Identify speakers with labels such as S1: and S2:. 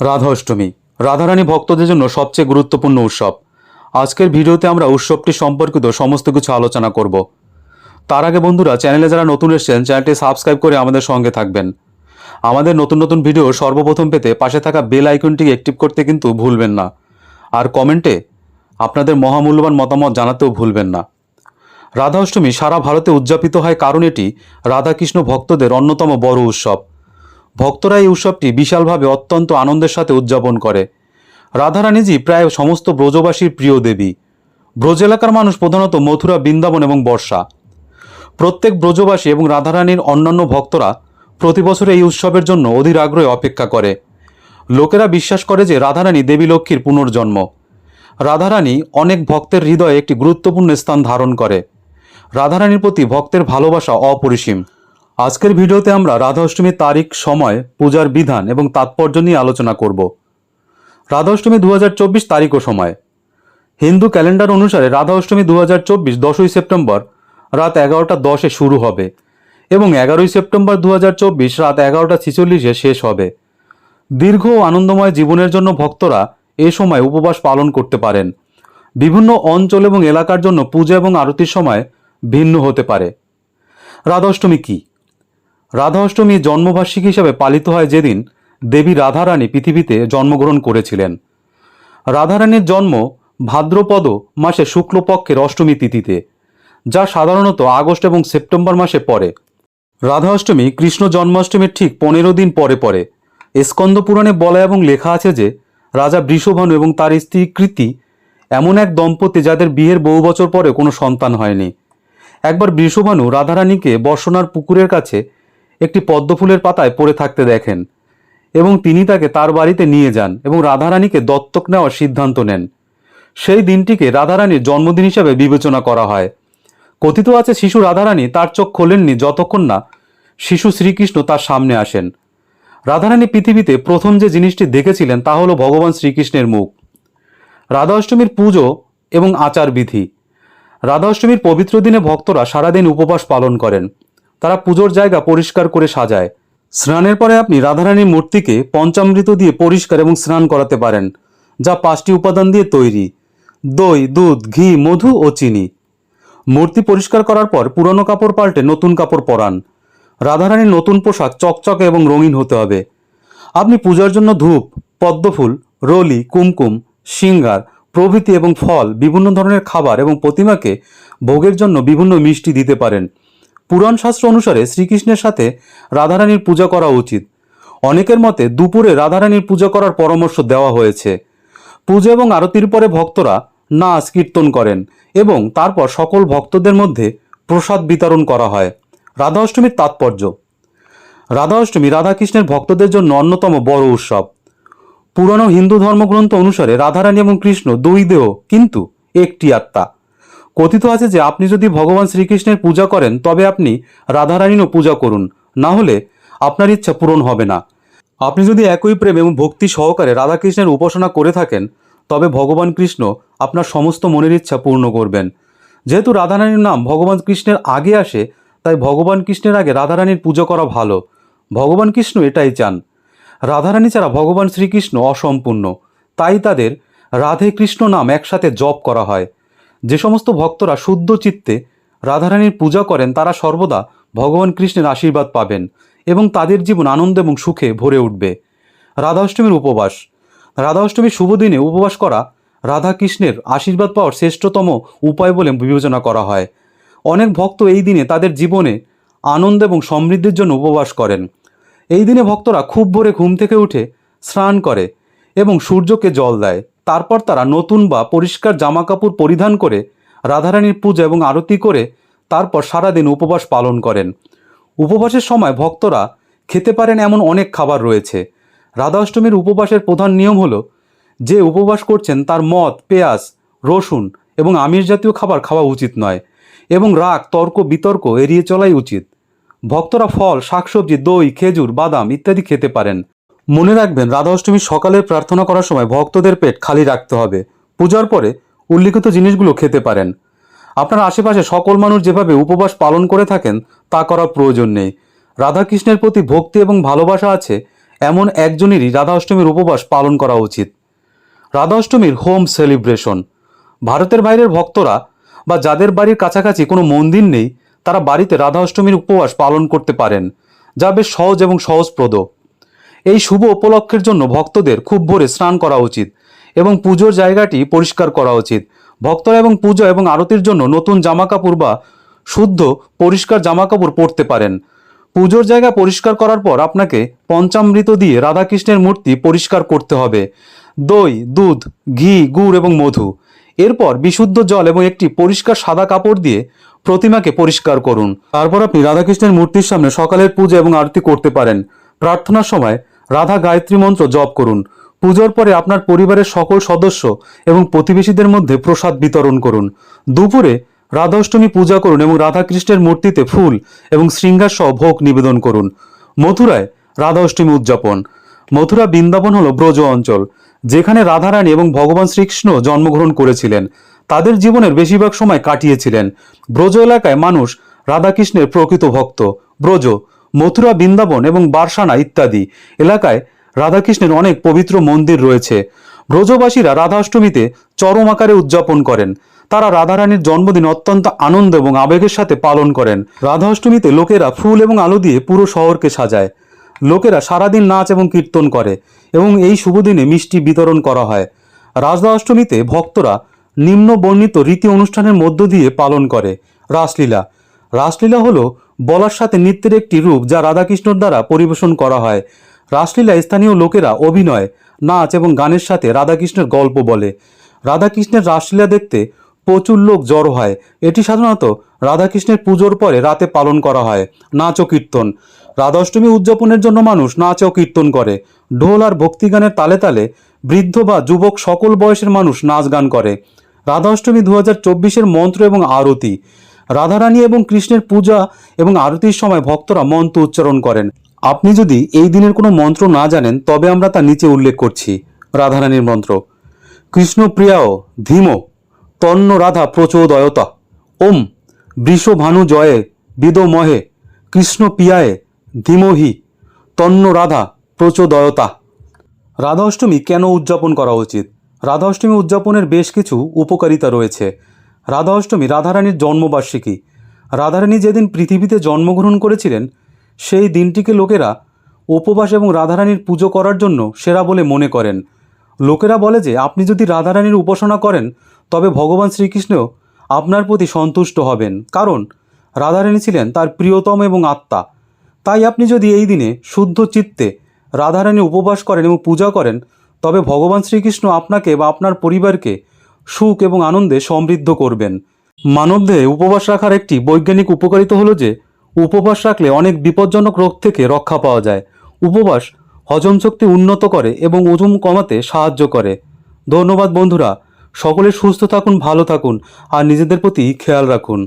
S1: রাধা অষ্টমী রাধারানী ভক্তদের জন্য সবচেয়ে গুরুত্বপূর্ণ উৎসব। আজকের ভিডিওতে আমরা উৎসবটি সম্পর্কিত সমস্ত কিছু আলোচনা করব। তার আগে বন্ধুরা, চ্যানেলে যারা নতুন এসেছেন, চ্যানেলটি সাবস্ক্রাইব করে আমাদের সঙ্গে থাকবেন। আমাদের নতুন নতুন ভিডিও সর্বপ্রথম পেতে পাশে থাকা বেল আইকনটি অ্যাক্টিভ করতে কিন্তু ভুলবেন না। আর কমেন্টে আপনাদের মহামূল্যবান মতামত জানাতেও ভুলবেন না। রাধা অষ্টমী সারা ভারতে উদযাপিত হয়, কারণ এটি রাধাকৃষ্ণ ভক্তদের অন্যতম বড় উৎসব। ভক্তরা এই উৎসবটি বিশালভাবে অত্যন্ত আনন্দের সাথে উদযাপন করে। রাধারানীজি প্রায় সমস্ত ব্রজবাসীর প্রিয় দেবী। ব্রজ এলাকার মানুষ প্রধানত মথুরা, বৃন্দাবন এবং বর্ষা। প্রত্যেক ব্রজবাসী এবং রাধারানীর অন্যান্য ভক্তরা প্রতি বছর এই উৎসবের জন্য অধীর আগ্রহে অপেক্ষা করে। লোকেরা বিশ্বাস করে যে রাধারানী দেবী লক্ষ্মীর পুনর্জন্ম। রাধারানী অনেক ভক্তের হৃদয়ে একটি গুরুত্বপূর্ণ স্থান ধারণ করে। রাধারানীর প্রতি ভক্তের ভালোবাসা অপরিসীম। আজকের ভিডিওতে আমরা রাধা অষ্টমীর তারিখ, সময়, পূজার বিধান এবং তাৎপর্য নিয়ে আলোচনা করব। রাধা অষ্টমী দু তারিখ ও সময়। হিন্দু ক্যালেন্ডার অনুসারে রাধা অষ্টমী দু হাজার চব্বিশ দশই সেপ্টেম্বর রাত এগারোটা দশে শুরু হবে এবং এগারোই সেপ্টেম্বর দু হাজার চব্বিশ রাত এগারোটা ছিচল্লিশে শেষ হবে। দীর্ঘ ও আনন্দময় জীবনের জন্য ভক্তরা এ সময় উপবাস পালন করতে পারেন। বিভিন্ন অঞ্চল এবং এলাকার জন্য পূজা এবং আরতির সময় ভিন্ন হতে পারে। রাধা অষ্টমী কী? রাধা অষ্টমী জন্মবার্ষিকী হিসাবে পালিত হয় যেদিন দেবী রাধারানী পৃথিবীতে জন্মগ্রহণ করেছিলেন। রাধারানীর জন্ম ভাদ্রপদ মাসে শুক্লপক্ষের অষ্টমী তিথিতে, যা সাধারণত আগস্ট এবং সেপ্টেম্বর মাসে পড়ে। রাধা অষ্টমী কৃষ্ণ জন্মাষ্টমীর ঠিক পনেরো দিন পরে পরে স্কন্দ পুরাণে বলা এবং লেখা আছে যে, রাজা বৃষভানু এবং তার স্ত্রী কৃতি এমন এক দম্পতি যাদের বিয়ের বহু বছর পরে কোনো সন্তান হয়নি। একবার বৃষভানু রাধারানীকে বর্ষণার পুকুরের কাছে একটি পদ্মফুলের পাতায় পড়ে থাকতে দেখেন এবং তিনি তাকে তার বাড়িতে নিয়ে যান এবং রাধারানীকে দত্তক নেওয়ার সিদ্ধান্ত নেন। সেই দিনটিকে রাধারানীর জন্মদিন হিসাবে বিবেচনা করা হয়। কথিত আছে, শিশু রাধারানী তার চোখ খোলেননি যতক্ষণ না শিশু শ্রীকৃষ্ণ তার সামনে আসেন। রাধারানী পৃথিবীতে প্রথম যে জিনিসটি দেখেছিলেন তা হলো ভগবান শ্রীকৃষ্ণের মুখ। রাধা অষ্টমীর পুজো এবং আচার বিধি রাধা অষ্টমীর পবিত্র দিনে ভক্তরা সারাদিন উপবাস পালন করেন। তারা পুজোর জায়গা পরিষ্কার করে সাজায়। স্নানের পরে আপনি রাধারানীর মূর্তিকে পঞ্চামৃত দিয়ে পরিষ্কার এবং স্নান করাতে পারেন, যা পাঁচটি উপাদান দিয়ে তৈরি। দই, দুধ, ঘি, মধু ও চিনি। মূর্তি পরিষ্কার করার পর পুরনো কাপড় পাল্টে নতুন কাপড় পরান। রাধারানীর নতুন পোশাক চকচকে এবং রঙিন হতে হবে। আপনি পূজার জন্য ধূপ, পদ্মফুল, রলি, কুমকুম, সিঙ্গার, প্রভৃতি এবং ফল, বিভিন্ন ধরনের খাবার এবং প্রতিমাকে ভোগের জন্য বিভিন্ন মিষ্টি দিতে পারেন। পুরাণ শাস্ত্র অনুসারে শ্রীকৃষ্ণের সাথে রাধারানীর পূজা করা উচিত। অনেকের মতে দুপুরে রাধারানীর পূজা করার পরামর্শ দেওয়া হয়েছে। পূজা এবং আরতির পরে ভক্তরা নাচ, কীর্তন করেন এবং তারপর সকল ভক্তদের মধ্যে প্রসাদ বিতরণ করা হয়। রাধা অষ্টমীর তাৎপর্য। রাধা অষ্টমী রাধাকৃষ্ণের ভক্তদের জন্য অন্যতম বড় উৎসব। পুরানো হিন্দু ধর্মগ্রন্থ অনুসারে রাধারানী এবং কৃষ্ণ দুই দেহ, কিন্তু একটি আত্মা। কথিত আছে যে আপনি যদি ভগবান শ্রীকৃষ্ণের পূজা করেন, তবে আপনি রাধারানীরও পূজা করুন। না হলে আপনার ইচ্ছা পূরণ হবে না। আপনি যদি একই প্রেম এবং ভক্তি সহকারে রাধাকৃষ্ণের উপাসনা করে থাকেন, তবে ভগবান কৃষ্ণ আপনার সমস্ত মনের ইচ্ছা পূর্ণ করবেন। যেহেতু রাধারানীর নাম ভগবান কৃষ্ণের আগে আসে, তাই ভগবান কৃষ্ণের আগে রাধারানীর পুজো করা ভালো। ভগবান কৃষ্ণ এটাই চান। রাধারানী ছাড়া ভগবান শ্রীকৃষ্ণ অসম্পূর্ণ। তাই তাদের রাধে কৃষ্ণ নাম একসাথে জপ করা হয়। যে সমস্ত ভক্তরা শুদ্ধ চিত্তে রাধারানীর পূজা করেন, তারা সর্বদা ভগবান কৃষ্ণের আশীর্বাদ পাবেন এবং তাদের জীবন আনন্দ এবং সুখে ভরে উঠবে। রাধা অষ্টমীর উপবাস। রাধা অষ্টমীর শুভ দিনে উপবাস করা রাধা কৃষ্ণের আশীর্বাদ পাওয়ার শ্রেষ্ঠতম উপায় বলে বিবেচনা করা হয়। অনেক ভক্ত এই দিনে তাদের জীবনে আনন্দ এবং সমৃদ্ধির জন্য উপবাস করেন। এই দিনে ভক্তরা খুব ভোরে ঘুম থেকে উঠে স্নান করে এবং সূর্যকে জল দেয়। তারপর তারা নতুন বা পরিষ্কার জামা কাপড় পরিধান করে রাধারানীর পূজা এবং আরতি করে তারপর সারাদিন উপবাস পালন করেন। উপবাসের সময় ভক্তরা খেতে পারেন এমন অনেক খাবার রয়েছে। রাধা অষ্টমীর উপবাসের প্রধান নিয়ম হলো, যে উপবাস করছেন তার মদ, পেঁয়াজ, রসুন এবং আমিষ জাতীয় খাবার খাওয়া উচিত নয় এবং রাগ, তর্ক, বিতর্ক এড়িয়ে চলাই উচিত। ভক্তরা ফল, শাকসবজি, দই, খেজুর, বাদাম ইত্যাদি খেতে পারেন। মনে রাখবেন রাধা অষ্টমীর সকালে প্রার্থনা করার সময় ভক্তদের পেট খালি রাখতে হবে। পূজার পরে উল্লিখিত জিনিসগুলো খেতে পারেন। আপনার আশেপাশে সকল মানুষ যেভাবে উপবাস পালন করে থাকেন, তা করার প্রয়োজন নেই। রাধাকৃষ্ণের প্রতি ভক্তি এবং ভালোবাসা আছে, এমন একজনেরই রাধা অষ্টমীর উপবাস পালন করা উচিত। রাধা অষ্টমীর হোম সেলিব্রেশন। ভারতের বাইরের ভক্তরা বা যাদের বাড়ির কাছাকাছি কোনো মন্দির নেই, তারা বাড়িতে রাধা অষ্টমীর উপবাস পালন করতে পারেন, যা বেশ সহজ এবং সহজপ্রদ। এই শুভ উপলক্ষের জন্য ভক্তদের খুব ভোরে স্নান করা উচিত এবং পুজোর জায়গাটি পরিষ্কার করা উচিত। ভক্তরা এবং পুজো এবং আরতির জন্য নতুন জামাকাপড় বা শুদ্ধ পরিষ্কার জামাকাপড় পরতে পারেন। পুজোর জায়গা পরিষ্কার করার পর আপনাকে পঞ্চামৃত দিয়ে রাধাকৃষ্ণের মূর্তি পরিষ্কার করতে হবে। দই, দুধ, ঘি, গুড় এবং মধু। এরপর বিশুদ্ধ জল এবং একটি পরিষ্কার সাদা কাপড় দিয়ে প্রতিমাকে পরিষ্কার করুন। তারপর আপনি রাধাকৃষ্ণের মূর্তির সামনে সকালের পূজা এবং আরতি করতে পারেন। প্রার্থনার সময় রাধা গায়ত্রী মন্ত্র জপ করুন। পুজোর পরে আপনার পরিবারের সকল সদস্য এবং প্রতিবেশীদের মধ্যে প্রসাদ বিতরণ করুন। দুপুরে রাধাষ্টমী পূজা করুন এবং রাধাকৃষ্ণের মূর্তিতে ফুল এবং শৃঙ্গার সহ ভোগ নিবেদন করুন। মথুরায় রাধা অষ্টমী উদযাপন। মথুরা বৃন্দাবন হল ব্রজ অঞ্চল, যেখানে রাধারানী এবং ভগবান শ্রীকৃষ্ণ জন্মগ্রহণ করেছিলেন। তাদের জীবনের বেশিরভাগ সময় কাটিয়েছিলেন। ব্রজ এলাকায় মানুষ রাধাকৃষ্ণের প্রকৃত ভক্ত। ব্রজ মথুরা বৃন্দাবন এবং বারসানা ইত্যাদি এলাকায় রাধাকৃষ্ণের অনেক পবিত্র মন্দির রয়েছে। ব্রজবাসীরা রাধাষ্টমীতে চরম আকারে উদযাপন করেন। তারা রাধারানীর জন্মদিন অত্যন্ত আনন্দ এবং আবেগের সাথে পালন করেন। রাধা অষ্টমীতে লোকেরা ফুল এবং আলো দিয়ে পুরো শহরকে সাজায়। লোকেরা সারাদিন নাচ এবং কীর্তন করে এবং এই শুভ দিনে মিষ্টি বিতরণ করা হয়। রাধা অষ্টমীতে ভক্তরা নিম্ন বর্ণিত রীতি অনুষ্ঠানের মধ্য দিয়ে পালন করে। রাসলীলা। রাসলীলা হলো বলার সাথে নৃত্যের একটি রূপ যা রাধাকৃষ্ণর দ্বারা পরিবেশন করা হয়। রাসলীলা স্থানীয় লোকেরা অভিনয়, নাচ এবং গানের সাথে রাধাকৃষ্ণের গল্প বলে। রাধাকৃষ্ণের রাসলীলা দেখতে প্রচুর লোক জড়ো হয়। এটি সাধারণত রাধাকৃষ্ণের পুজোর পরে রাতে পালন করা হয়, নাচ ও কীর্তন। রাধাষ্টমী উদযাপনের জন্য মানুষ নাচ ও কীর্তন করে। ঢোল আর ভক্তিগানের তালে তালে বৃদ্ধ বা যুবক সকল বয়সের মানুষ নাচ গান করে। রাধা অষ্টমী দু হাজার চব্বিশের মন্ত্র এবং আরতি। রাধারানী এবং কৃষ্ণের পূজা এবং আরতির সময় ভক্তরা মন্ত্র উচ্চারণ করেন। আপনি যদি এই দিনের কোনো মন্ত্র না জানেন, তবে আমরা তা নিচে উল্লেখ করছি। রাধারানীর মন্ত্র, কৃষ্ণপ্রিয়াও ধীমো তন্ন রাধা প্রচোদয়তা। ওম বৃষভানু জয়ে বিদমহে কৃষ্ণ পিয়ায়ে ধীমহি তন্ন রাধা প্রচোদয়তা। রাধা অষ্টমী কেন উদযাপন করা উচিত? রাধা অষ্টমী উদযাপনের বেশ কিছু উপকারিতা রয়েছে। রাধা অষ্টমী রাধারানীর জন্মবার্ষিকী। রাধারানী যেদিন পৃথিবীতে জন্মগ্রহণ করেছিলেন, সেই দিনটিকে লোকেরা উপবাস এবং রাধারানীর পুজো করার জন্য সেরা বলে মনে করেন। লোকেরা বলে যে, আপনি যদি রাধারানীর উপাসনা করেন, তবে ভগবান শ্রীকৃষ্ণ আপনার প্রতি সন্তুষ্ট হবেন। কারণ, রাধারানী ছিলেন তার প্রিয়তম এবং আত্মা। তাই আপনি যদি এই দিনে শুদ্ধ চিত্তে রাধারানী উপবাস করেন এবং পূজা করেন, তবে ভগবান শ্রীকৃষ্ণ আপনাকে বা আপনার পরিবারকে সুখ এবং আনন্দে সমৃদ্ধ করবেন। মানবদেহে উপবাস রাখার একটি বৈজ্ঞানিক উপকারিতা হল যে, উপবাস রাখলে অনেক বিপজ্জনক রোগ থেকে রক্ষা পাওয়া যায়। উপবাস হজম শক্তি উন্নত করে এবং ওজন কমাতে সাহায্য করে। ধন্যবাদ বন্ধুরা, সকলে সুস্থ থাকুন, ভালো থাকুন, আর নিজেদের প্রতি খেয়াল রাখুন।